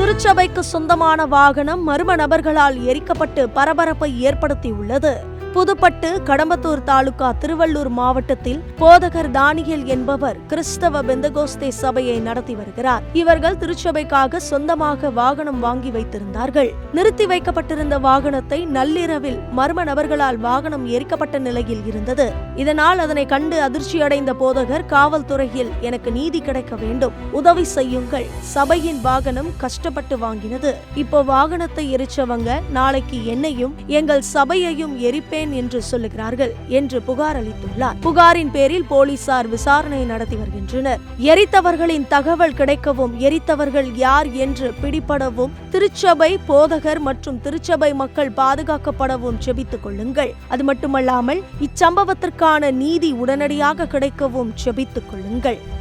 திருச்சபைக்கு சொந்தமான வாகனம் மர்ம நபர்களால் எரிக்கப்பட்டு பரபரப்பை ஏற்படுத்தியுள்ளது. புதுப்பட்டு கடம்பத்தூர் தாலுகா திருவள்ளூர் மாவட்டத்தில் போதகர் தானியல் என்பவர் கிறிஸ்தவ பெந்தகோஸ்தே சபையை நடத்தி வருகிறார். இவர்கள் திருச்சபைக்காக சொந்தமாக வாகனம் வாங்கி வைத்திருந்தார்கள். நிறுத்தி வைக்கப்பட்டிருந்த வாகனத்தை நள்ளிரவில் மர்ம நபர்களால் வாகனம் எரிக்கப்பட்ட நிலையில் இருந்தது. இதனால் அதனை கண்டு அதிர்ச்சியடைந்த போதகர் காவல்துறையில் எனக்கு நீதி கிடைக்க வேண்டும். உதவி செய்யுங்கள். சபையின் வாகனம் கஷ்டப்பட்டு வாங்கினது. இப்போ வாகனத்தை எரிச்சவங்க நாளைக்கு என்னையும் எங்கள் சபையையும் எரிப்பேன் என்று சொல்லுகிறார்கள் என்று புகார் அளித்துள்ளார். புகாரின் பேரில் போலீசார் விசாரணை நடத்தி வருகின்றனர். எரித்தவர்களின் தகவல் கிடைக்கவும் எரித்தவர்கள் யார் என்று பிடிபடவும் திருச்சபை போதகர் மற்றும் திருச்சபை மக்கள் பாதுகாக்கப்படவும் செபித்துக் கொள்ளுங்கள். அது மட்டுமல்லாமல் இச்சம்பவத்திற்கான நீதி உடனடியாக கிடைக்கவும் செபித்துக் கொள்ளுங்கள்.